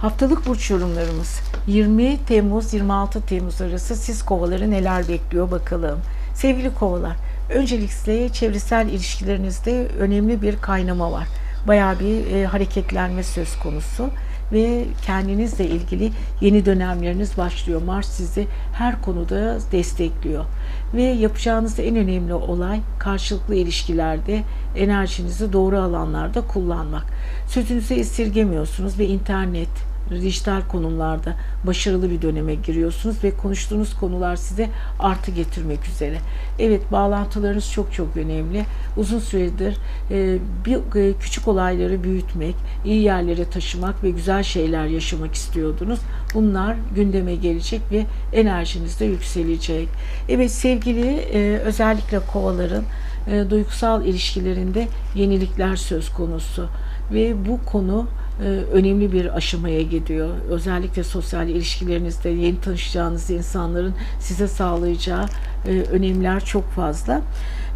Haftalık burç yorumlarımız 20 Temmuz 26 Temmuz arası siz kovaları neler bekliyor bakalım. Sevgili kovalar, öncelikle çevresel ilişkilerinizde önemli bir kaynama var. Bayağı bir e, hareketlenme söz konusu ve kendinizle ilgili yeni dönemleriniz başlıyor. Mars sizi her konuda destekliyor. Ve yapacağınız en önemli olay karşılıklı ilişkilerde enerjinizi doğru alanlarda kullanmak. Sözünüzü esirgemiyorsunuz ve internet, dijital konumlarda başarılı bir döneme giriyorsunuz ve konuştuğunuz konular size artı getirmek üzere. Evet bağlantılarınız çok çok önemli. Uzun süredir e, bir e, küçük olayları büyütmek, iyi yerlere taşımak ve güzel şeyler yaşamak istiyordunuz. Bunlar gündeme gelecek ve enerjiniz de yükselecek. Evet sevgili e, özellikle kovaların e, duygusal ilişkilerinde yenilikler söz konusu ve bu konu önemli bir aşamaya gidiyor. Özellikle sosyal ilişkilerinizde yeni tanışacağınız insanların size sağlayacağı e, önemler çok fazla.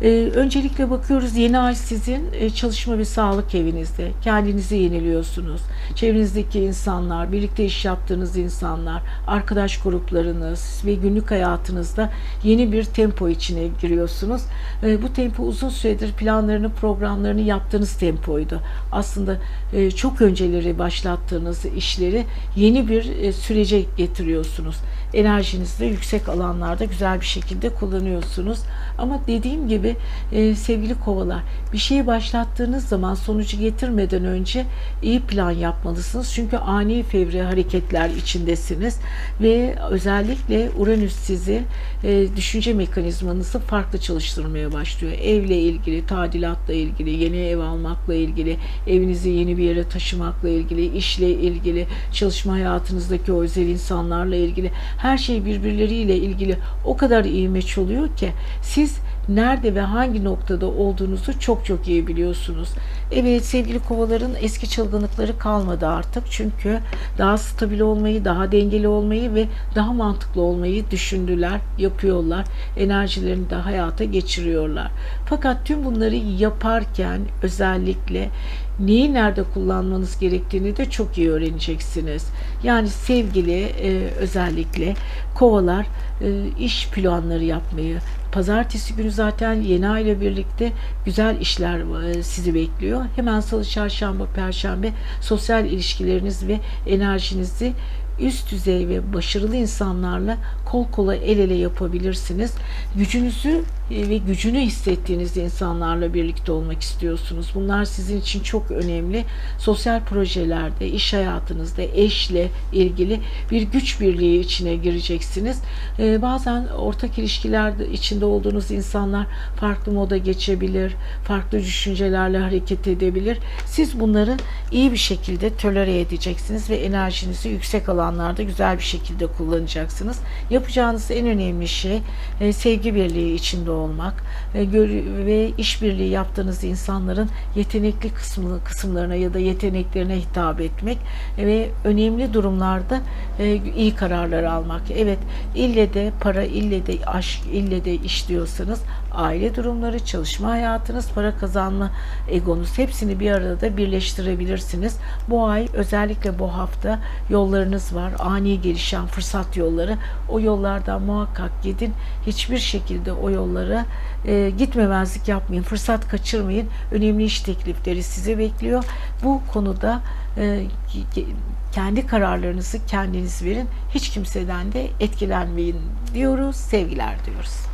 E, öncelikle bakıyoruz yeni ay sizin e, çalışma ve sağlık evinizde. Kendinizi yeniliyorsunuz. Çevrenizdeki insanlar, birlikte iş yaptığınız insanlar, arkadaş gruplarınız ve günlük hayatınızda yeni bir tempo içine giriyorsunuz. E, bu tempo uzun süredir planlarını, programlarını yaptığınız tempoydu. Aslında e, çok önceleri başlattığınız işleri yeni bir e, sürece getiriyorsunuz. Enerjinizi de yüksek alanlarda güzel bir şekilde kullanıyorsunuz. Ama dediğim gibi e, sevgili kovalar bir şeyi başlattığınız zaman sonucu getirmeden önce iyi plan yapmalısınız. Çünkü ani fevri hareketler içindesiniz ve özellikle Uranüs sizi e, düşünce mekanizmanızı farklı çalıştırmaya başlıyor. Evle ilgili, tadilatla ilgili, yeni ev almakla ilgili, evinizi yeni bir yere taşımakla ilgili, işle ilgili, çalışma hayatınızdaki özel insanlarla ilgili her şey birbirleriyle ilgili o kadar iyi meç oluyor ki siz nerede ve hangi noktada olduğunuzu çok çok iyi biliyorsunuz. Evet sevgili kovaların eski çılgınlıkları kalmadı artık. Çünkü daha stabil olmayı, daha dengeli olmayı ve daha mantıklı olmayı düşündüler, yapıyorlar. Enerjilerini de hayata geçiriyorlar. Fakat tüm bunları yaparken özellikle neyi nerede kullanmanız gerektiğini de çok iyi öğreneceksiniz. Yani sevgili e, özellikle kovalar e, iş planları yapmayı, Pazartesi günü zaten yeni ay ile birlikte güzel işler e, sizi bekliyor. Hemen salı, çarşamba, perşembe sosyal ilişkileriniz ve enerjinizi üst düzey ve başarılı insanlarla kol kola el ele yapabilirsiniz. Gücünüzü e, ve gücünü hissettiğiniz insanlarla birlikte olmak istiyorsunuz. Bunlar sizin için çok önemli. Sosyal projelerde, iş hayatınızda eşle ilgili bir güç birliği içine gireceksiniz. Ee, bazen ortak ilişkiler içinde olduğunuz insanlar farklı moda geçebilir, farklı düşüncelerle hareket edebilir. Siz bunları iyi bir şekilde tolere edeceksiniz ve enerjinizi yüksek alanlarda güzel bir şekilde kullanacaksınız. Yapacağınız en önemli şey e, sevgi birliği içinde olmak e, ve işbirliği yaptığınız insanların yetenekli kısmı kısımlarına ya da yeteneklerine hitap etmek e, ve önemli durumlarda e, iyi kararlar almak. Evet, ille de para, ille de aşk, ille de iş diyorsanız aile durumları, çalışma hayatınız, para kazanma egonuz hepsini bir arada birleştirebilirsiniz. Bu ay özellikle bu hafta yollarınız var. Ani gelişen fırsat yolları. O yollardan muhakkak gidin. Hiçbir şekilde o yollara e, gitmemezlik yapmayın. Fırsat kaçırmayın. Önemli iş teklifleri sizi bekliyor. Bu konuda e, kendi kararlarınızı kendiniz verin. Hiç kimseden de etkilenmeyin diyoruz. Sevgiler diyoruz.